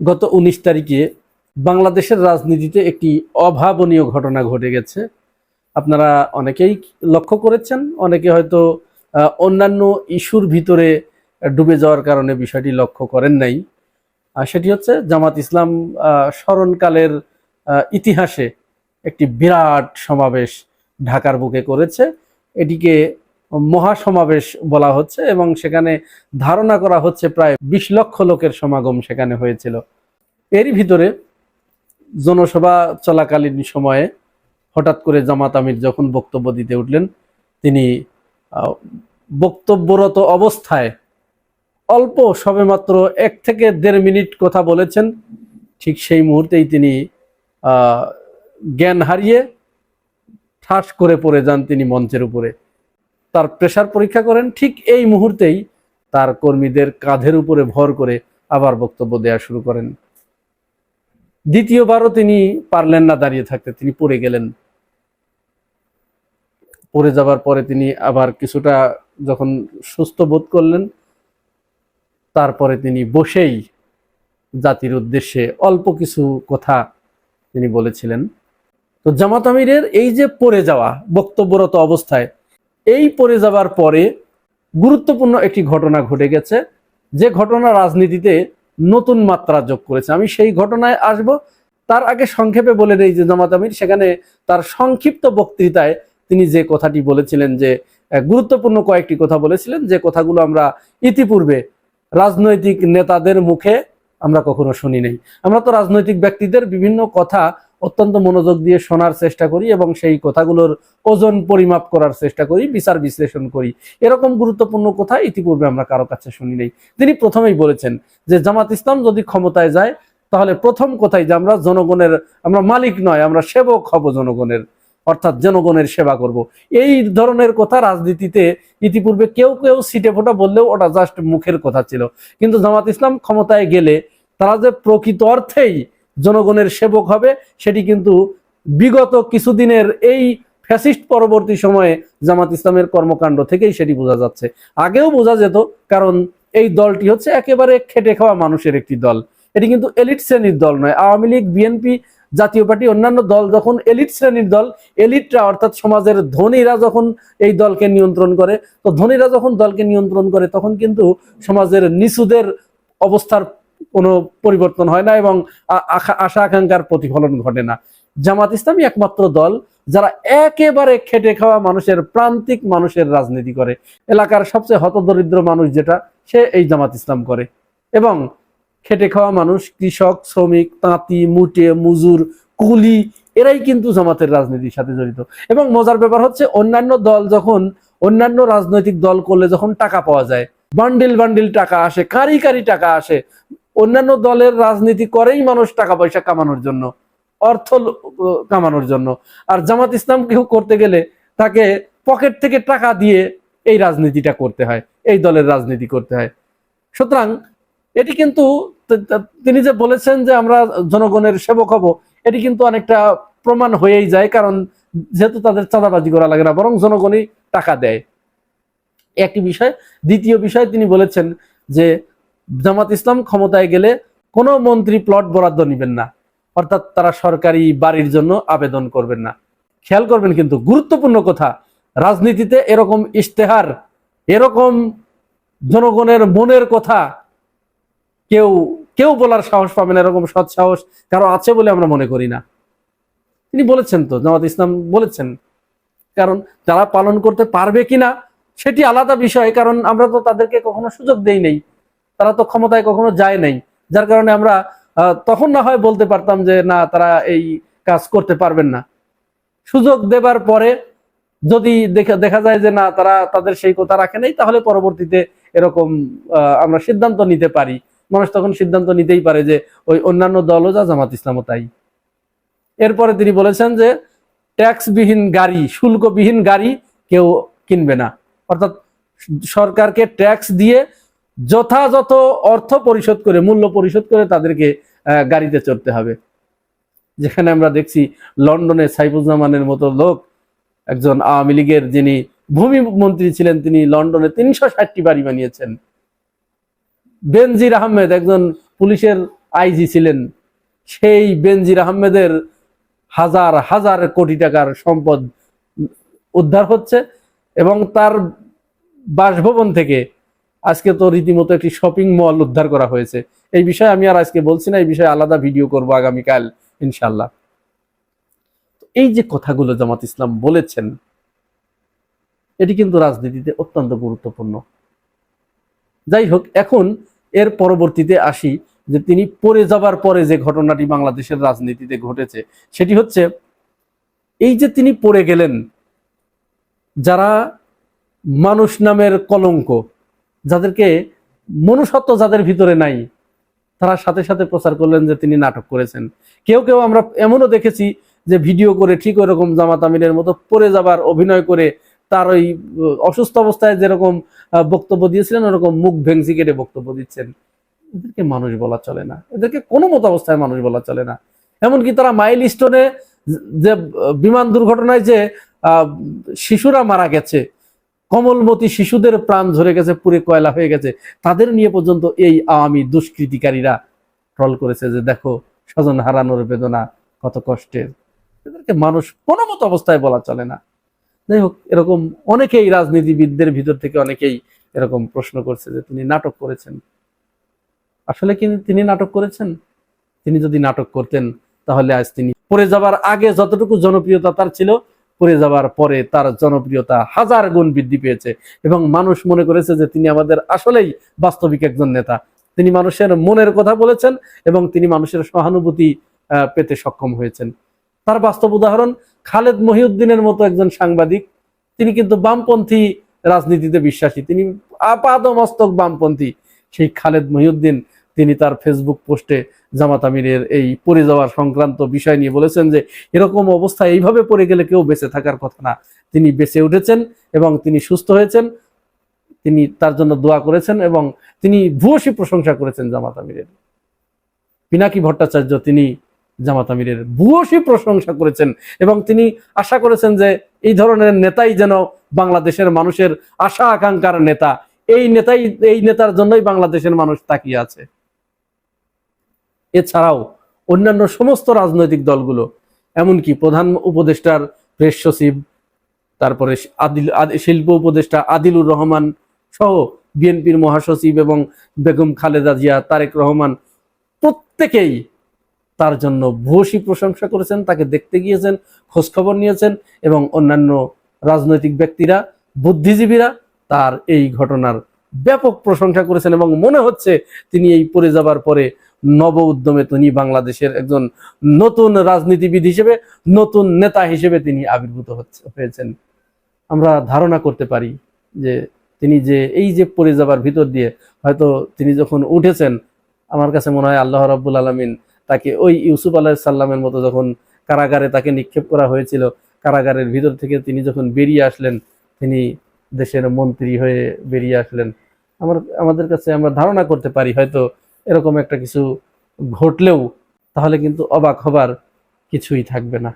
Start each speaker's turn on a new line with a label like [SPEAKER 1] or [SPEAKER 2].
[SPEAKER 1] গত উনিশ তারিখে বাংলাদেশের রাজনীতিতে একটি অভাবনীয় ঘটনা ঘটে গেছে। আপনারা অনেকেই লক্ষ্য করেছেন, অনেকে হয়তো অন্যান্য ইস্যুর ভিতরে ডুবে যাওয়ার কারণে বিষয়টি লক্ষ্য করেন নাই। সেটি হচ্ছে জামাত ইসলাম স্মরণকালের ইতিহাসে একটি বিরাট সমাবেশ ঢাকার বুকে করেছে। এটিকে মহাসমাবেশ বলা হচ্ছে এবং সেখানে ধারণা করা হচ্ছে প্রায় বিশ লক্ষ লোকের সমাগম সেখানে হয়েছিল। এরই ভিতরে জনসভা চলাকালীন সময়ে হঠাৎ করে জামাত আমির যখন বক্তব্য দিতে উঠলেন, তিনি বক্তব্যরত অবস্থায় অল্প সবেমাত্র এক থেকে দেড় মিনিট কথা বলেছেন। ঠিক সেই মুহূর্তেই তিনি জ্ঞান হারিয়ে ঠাস করে পড়ে যান তিনি মঞ্চের উপরে। তার প্রেশার পরীক্ষা করেন, ঠিক এই মুহূর্তেই তার কর্মীদের কাঁধের উপরে ভর করে আবার বক্তব্য দেওয়া শুরু করেন। দ্বিতীয়বারও তিনি পারলেন না দাঁড়িয়ে থাকতে, তিনি পড়ে গেলেন। পড়ে যাবার পরে তিনি আবার কিছুটা যখন সুস্থ বোধ করলেন, তারপরে তিনি বসেই জাতির উদ্দেশ্যে অল্প কিছু কথা তিনি বলেছিলেন। তো জামাত আমিরের এই যে পড়ে যাওয়া, বক্তব্যরত অবস্থায় এই পড়ে যাবার পরে গুরুত্বপূর্ণ একটি ঘটনা ঘটে গেছে। যে ঘটনা রাজনীতিতে নতুন মাত্রা যোগ করেছে। আমি সেই ঘটনায় আসব। তার আগে সংক্ষেপে বলে দেই যে জামাত আমির। সেখানে তার সংক্ষিপ্ত বক্তৃতায় তিনি যে কথাটি বলেছিলেন যে গুরুত্বপূর্ণ কয়েকটি কথা বলেছিলেন। যে কথাগুলো আমরা ইতিপূর্বে রাজনৈতিক নেতাদের মুখে আমরা কখনো শুনি নাই। আমরা তো রাজনৈতিক ব্যক্তিদের বিভিন্ন কথা অত্যন্ত মনোযোগ দিয়ে শোনার চেষ্টা করি এবং সেই কথাগুলোর ওজন পরিমাপ করার চেষ্টা করি, বিচার বিশ্লেষণ করি। এরকম গুরুত্বপূর্ণ কথা ইতিপূর্বে আমরা কারও কাছে শুনি নাই। তিনি প্রথমেই বলেছেন যে, জামাত ইসলাম যদি ক্ষমতায় যায়, তাহলে প্রথম কথাই যে আমরা জনগণের, আমরা মালিক নয়, আমরা সেবক হব জনগণের, অর্থাৎ জনগণের সেবা করব। এই ধরনের কথা রাজনীতিতে ইতিপূর্বে কেউ কেউ সিটে ফোটা বললেও ওটা জাস্ট মুখের কথা ছিল। কিন্তু জামাত ইসলাম ক্ষমতায় গেলে তারা যে প্রকৃত অর্থেই জনগণের সেবক হবে, সেটি কিন্তু বিগত কিছুদিনের এই ফ্যাসিস্ট পরবর্তী সময়ে জামাত ইসলামের কর্মকাণ্ড থেকেই সেটি বোঝা যাচ্ছে। আগেও বোঝা যেত, কারণ এই দলটি হচ্ছে একেবারে খেটে খাওয়া মানুষের একটি দল। এটি কিন্তু এলিট শ্রেণির দল নয়। Awami League, BNP Jatiya party, অন্যান্য দল যখন এলিট শ্রেণির দল, এলিটরা অর্থাৎ সমাজের ধনীরা যখন এই দলকে নিয়ন্ত্রণ করে, তো ধনীরা যখন দলকে নিয়ন্ত্রণ করে, তখন কিন্তু সমাজের নিচুদের অবস্থার কোনো পরিবর্তন হয় না এবং আশা- আকাঙ্ক্ষার প্রতিফলন ঘটে না। জামাত ইসলামী একমাত্র দল যারা একেবারে খেটে খাওয়া মানুষের, প্রান্তিক মানুষের রাজনীতি করে। এলাকার সবচেয়ে হতদরিদ্র মানুষ যেটা, সে এই জামাত ইসলাম করে। এবং খেটে খাওয়া মানুষ, কৃষক, শ্রমিক, তাঁতি, মুটে, মুজুর, কুলি, এরাই কিন্তু জামাতের রাজনীতির সাথে জড়িত। এবং মজার ব্যাপার হচ্ছে, অন্যান্য দল যখন, অন্যান্য রাজনৈতিক দল করলে যখন টাকা পাওয়া যায়, বান্ডিল বান্ডিল টাকা আসে, কারি কারি টাকা আসে অন্যান্য দলের রাজনীতি করেই মানুষ টাকা পয়সা কামানোর জন্য, অর্থ কামানোর জন্য। আর জামাত ইসলাম কেউ করতে গেলে তাকে পকেট থেকে টাকা দিয়ে এই রাজনীতিটা করতে হয়, এই দলের রাজনীতি করতে হয়। সুতরাং এটি কিন্তু তিনি যে বলেছেন যে আমরা জনগণের সেবক হব, এটি কিন্তু অনেকটা প্রমাণ হয়েই যায়, কারণ যেহেতু তাদের চাঁদাবাজি করা লাগে না, বরং জনগণই টাকা দেয়। একটি বিষয়, দ্বিতীয় বিষয় তিনি বলেছেন যে জামাত ইসলাম ক্ষমতায় গেলে কোনো মন্ত্রী প্লট বরাদ্দ নেবেন না। অর্থাৎ তারা সরকারি বাড়ির জন্য আবেদন করবেন না। খেয়াল করবেন কিন্তু গুরুত্বপূর্ণ কথা, রাজনীতিতে এরকম ইশতেহার, এরকম জনগণের মনের কথা কেউ কেউ বলার সাহস পাবে না, এরকম সৎ সাহস কারও আছে বলে আমরা মনে করি না। তিনি বলেছেন তো, জামাত ইসলাম বলেছেন, কারণ তারা পালন করতে পারবে কিনা সেটি আলাদা বিষয়, কারণ আমরা তো তাদেরকে কখনো সুযোগ দেই নাই। তারা তো ক্ষমতায় কখনো যায় নাই। যার কারণে আমরা তখন না হয় বলতে পারতাম যে, না, তারা এই কাজ করতে পারবেন না। সুযোগ দেবার পরে যদি দেখা দেখা যায় যে, না, তারা, তাদের সেই কথা রাখে নাই, তাহলে পরবর্তীতে এরকম আমরা সিদ্ধান্ত নিতে পারি। মানুষ তখন সিদ্ধান্ত নিতেই পারে যে, ওই অন্যান্য দলও যা জামাত ইসলামও তাই। এরপরে তিনি বলেছেন যে, ট্যাক্সবিহীন গাড়ি, শুল্কবিহীন গাড়ি কেউ কিনবে না। অর্থাৎ সরকারকে ট্যাক্স দিয়ে যথাযথ অর্থ পরিশোধ করে, মূল্য পরিশোধ করে তাদেরকে গাড়িতে চড়তে হবে। যেখানে আমরা দেখছি লন্ডনে সাইফুজ্জামানের মতো লোক, একজন আওয়ামী লীগের যিনি ভূমি মন্ত্রী ছিলেন, তিনি লন্ডনে তিনশো ষাটটি বাড়ি বানিয়েছেন। বেনজির আহমেদ একজন পুলিশের আইজি ছিলেন। সেই বেনজির আহমেদের হাজার হাজার কোটি টাকার সম্পদ উদ্ধার হচ্ছে এবং তার বাসভবন থেকে আজকে তো রীতিমতো একটি শপিং মল উদ্ধার করা হয়েছে। এই বিষয়ে আমি আর আজকে বলছি না, এই বিষয়ে আলাদা ভিডিও করব আগামীকাল ইনশাল্লাহ এই যে কথাগুলো জামাত ইসলাম বলেছেন, এটি কিন্তু রাজনীতিতে অত্যন্ত গুরুত্বপূর্ণ। যাই হোক, এখন এর পরবর্তীতে আসি যে তিনি পড়ে যাবার পরে যে ঘটনাটি বাংলাদেশের রাজনীতিতে ঘটেছে, সেটি হচ্ছে এই যে তিনি পড়ে গেলেন, যারা মানুষ নামের কলঙ্ক যাদেরকে মনুষ্যত্ব যাদের ভিতরে নাই, তারা সাথে সাথে প্রচার করলেন যে তিনি নাটক করেছেন। কেউ কেউ আমরা এমনও দেখেছি যে ভিডিও করে ঠিক ওরকম জামাত আমিরের মতো পড়ে যাবার অভিনয় করে তার ওই অসুস্থ অবস্থায় যেরকম বক্তব্য দিয়েছিলেন, ওরকম মুখ ভেংসি কেটে বক্তব্য দিচ্ছেন। এদেরকে মানুষ বলা চলে না। এদেরকে কোনো মতো অবস্থায় মানুষ বলা চলে না। এমনকি তারা মাইল স্টোনে যে বিমান দুর্ঘটনায় যে শিশুরা মারা গেছে কমলমতি শিশুদের প্রাণ ঝরে গেছে পুরে কয়লা হয়ে গেছে। তাদের নিয়ে পর্যন্ত এই আওয়ামী দুষ্কৃতিকারীরা ট্রল করেছে যে, দেখো, স্বজন হারানোর বেদনা, কত কষ্টের। এদেরকে মানুষ কোনো মতো অবস্থায় বলা চলে না। যাই হোক, এরকম অনেকেই রাজনীতিবিদদের ভিতর থেকে অনেকেই এরকম প্রশ্ন করছে যে, তিনি নাটক করেছেন। আসলে কি তিনি নাটক করেছেন? তিনি যদি নাটক করতেন, তাহলে আজ তিনি পড়ে যাবার আগে যতটুকু জনপ্রিয়তা তার ছিল পড়ে যাবার পরে তার জনপ্রিয়তা হাজার গুণ বৃদ্ধি পেয়েছে এবং মানুষ মনে করেছে যে তিনি আমাদের আসলেই বাস্তবিক একজন নেতা। তিনি মানুষের মনের কথা বলেছেন এবং তিনি মানুষের সহানুভূতি পেতে সক্ষম হয়েছেন। তার বাস্তব উদাহরণ, খালেদ মহিউদ্দিনের মতো একজন সাংবাদিক। তিনি কিন্তু বামপন্থী রাজনীতিতে বিশ্বাসী। তিনি আপাদমস্তক বামপন্থী। সেই খালেদ মহিউদ্দিন তিনি তার ফেসবুক পোস্টে জামাত আমিরের এই পড়ে যাওয়ার সংক্রান্ত বিষয় নিয়ে বলেছেন যে, এরকম অবস্থা এইভাবে পড়ে গেলে কেউ বেঁচে থাকার কথা না। তিনি বেঁচে উঠেছেন এবং তিনি সুস্থ হয়েছেন। তিনি তার জন্য দোয়া করেছেন এবং তিনি ভূয়সী প্রশংসা করেছেন জামাত আমিরের। পিনাকি ভট্টাচার্য তিনি জামাত আমিরের ভূয়সী প্রশংসা করেছেন এবং তিনি আশা করেছেন যে, এই ধরনের নেতাই যেন বাংলাদেশের মানুষের আশা আকাঙ্ক্ষার নেতা। এই নেতাই, এই নেতার জন্যই বাংলাদেশের মানুষ তাকিয়ে আছে। এছাড়াও অন্যান্য সমস্ত রাজনৈতিক দলগুলো, এমনকি প্রধান উপদেষ্টার প্রেস সচিব, তারপরে আদিল, আদি- শিল্প উপদেষ্টা আদিলুর রহমান সহ বিএনপির মহাসচিব এবং বেগম খালেদা জিয়া, তারেক রহমান প্রত্যেকেই তার জন্য ভূয়সী প্রশংসা করেছেন, তাকে দেখতে গিয়েছেন, খোঁজখবর নিয়েছেন এবং অন্যান্য রাজনৈতিক ব্যক্তিরা, বুদ্ধিজীবীরা তার এই ঘটনার ব্যাপক প্রশংসা করেছেন এবং মনে হচ্ছে তিনি এই পড়ে যাবার পরে নব উদ্যমে তিনি বাংলাদেশের একজন নতুন রাজনীতিবিদ হিসেবে, নতুন নেতা হিসেবে তিনি আবির্ভূত হয়েছেন। আমরা ধারণা করতে পারি যে তিনি যে, এই যে পড়ে যাবার ভিতর দিয়ে হয়তো তিনি যখন উঠেছেন, আমার কাছে মনে হয় আল্লাহ রাব্বুল আলমিন তাকে ওই ইউসুফ আলাহ সাল্লামের মতো যখন কারাগারে তাকে নিক্ষেপ করা হয়েছিল, কারাগারের ভিতর থেকে তিনি যখন বেরিয়ে আসলেন, তিনি দেশের মন্ত্রী হয়ে বেরিয়ে আসলেন। আমার, আমাদের কাছে আমরা ধারণা করতে পারি, হয়তো এরকম একটা কিছু ঘটলেও তাহলে কিন্তু অবাক হবার কিছুই থাকবে না।